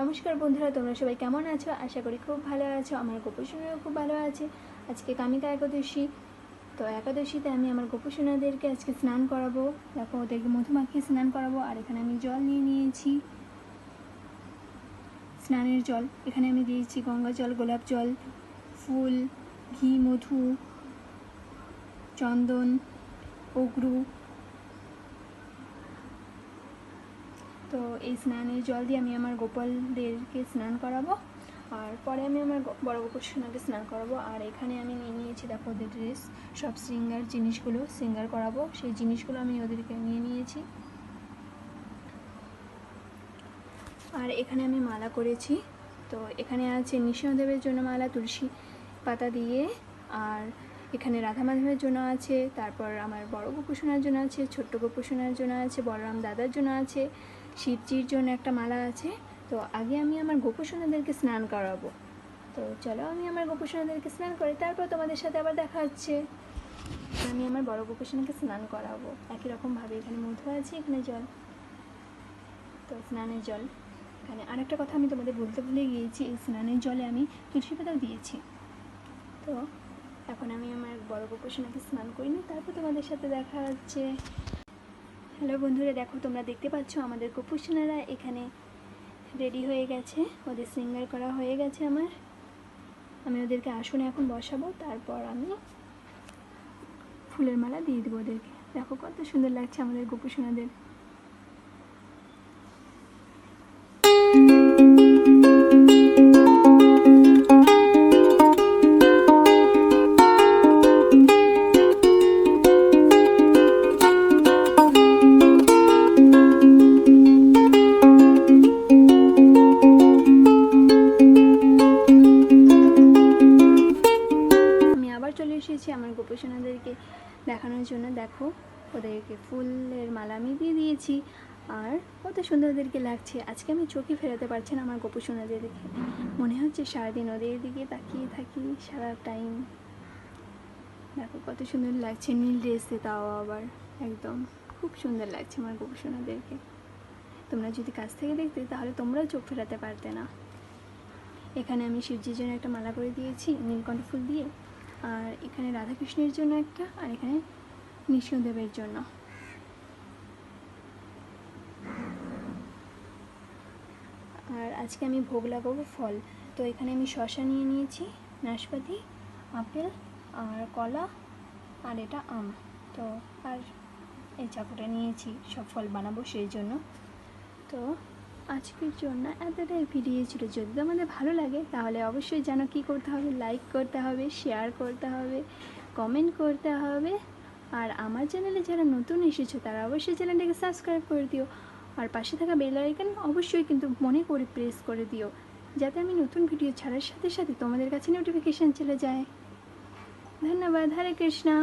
নমস্কার বন্ধুরা, তোমরা সবাই কেমন আছো? আশা করি খুব ভালো আছো, আমার গোপসোনাও খুব ভালো আছে। আজকে কামিকা একাদশী, তো একাদশীতে আমি আমার গোপসোনাদেরকে আজকে স্নান করাবো। দেখো, ওদেরকে মধু মাখিয়ে স্নান করাবো, আর এখানে আমি জল নিয়ে নিয়েছি। স্নানের জল, এখানে আমি দিয়েছি গঙ্গা জল, গোলাপ জল, ফুল, ঘি, মধু, চন্দন, অগ্রু তো এই স্নানের জল দিয়ে আমি আমার গোপালদেরকে স্নান করাবো। আর পরে আমি আমার বড় গোপাল সোনাকে স্নান করাবো। আর এখানে আমি নিয়ে নিয়েছি, দেখো, ওদের ড্রেস সব সিঙ্গার জিনিসগুলো সিঙ্গার করাবো। সেই জিনিসগুলো আমি ওদেরকে নিয়ে নিয়েছি। আর এখানে আমি মালা করেছি। তো এখানে আছে নৃসিংহদেবের জন্য মালা, তুলসী পাতা দিয়ে। আর এখানে রাধা মাধবের জন্য আছে। তারপর আমার বড় গোপুসোনার জন্য আছে, ছোট্ট গোপুসোনার জন্য আছে, বলরাম দাদার জন্য আছে। শিবজির জন্য একটা মালা আছে। তো আগে আমি আমার গোপুসোনাদেরকে স্নান করাবো। তো চলো আমি আমার গোপুসোনাদেরকে স্নান করি, তারপর তোমাদের সাথে আবার দেখা হচ্ছে। আমি আমার বড় গোপুসোনাকে স্নান করাবো। একই রকমভাবে এখানে মধু আছে, এখানে জল। তো স্নানের জল। এখানে আরেকটা কথা আমি তোমাদের বলতে ভুলে গিয়েছি, এই স্নানের জলে আমি তুলসী পাতাও দিয়েছি। তো এখন আমি আমার বড় গোপসোনাকে স্নান করি নি তারপর তোমাদের সাথে দেখা হচ্ছে। হ্যালো বন্ধুরা, দেখো তোমরা দেখতে পাচ্ছ আমাদের গোপসোনারা এখানে রেডি হয়ে গেছে। ওদের সিঙ্গার করা হয়ে গেছে আমার। আমি ওদেরকে আসনে এখন বসাবো, তারপর আমি ফুলের মালা দিয়ে দেবো ওদেরকে। দেখো কত সুন্দর লাগছে আমাদের গোপসোনাদের এসেছি আমার গোপসোনাদেরকে দেখানোর জন্য। দেখো, ওদেরকে ফুলের মালা আমি দিয়ে দিয়েছি আর কত সুন্দর ওদেরকে লাগছে। আজকে আমি চোখে ফেরাতে পারছি না আমার গোপসোনাদের দেখে মনে হচ্ছে সারাদিন ওদের দিকে তাকিয়ে থাকি, সারা টাইম দেখো, কত সুন্দর লাগছে নীল ড্রেসে তাও আবার, একদম। খুব সুন্দর লাগছে আমার গোপসোনাদেরকে। তোমরা যদি কাছ থেকে দেখতে, তাহলে তোমরাও চোখ ফেরাতে পারতে না। এখানে আমি শিবজির জন্য একটা মালা করে দিয়েছি, নীলকণ্ঠ ফুল দিয়ে। আর এখানে রাধাকৃষ্ণের জন্য একটা, আর এখানে নৃসিংহদেবের জন্য। আর আজকে আমি ভোগ লাগাবো ফল। তো এখানে আমি শশা নিয়ে নিয়েছি, নাশপাতি, আপেল, আর কলা, আর এটা আম। তো আর এই চাকুটা নিয়েছি, সব ফল বানাবো সেই জন্য। তো আজকের জন্য এতটাই ভিডিও ছিল। যদি তোমাদের ভালো লাগে, তাহলে অবশ্যই জানো কী করতে হবে লাইক করতে হবে শেয়ার করতে হবে কমেন্ট করতে হবে। আর আমার চ্যানেলে যারা নতুন এসেছ, তারা অবশ্যই চ্যানেলটাকে সাবস্ক্রাইব করে দিও। আর পাশে থাকা বেল আইকন অবশ্যই কিন্তু মনে করে প্রেস করে দিও, যাতে আমি নতুন ভিডিও ছাড়ার সাথে সাথে তোমাদের কাছে নোটিফিকেশান চলে যায়। ধন্যবাদ। হরে কৃষ্ণা।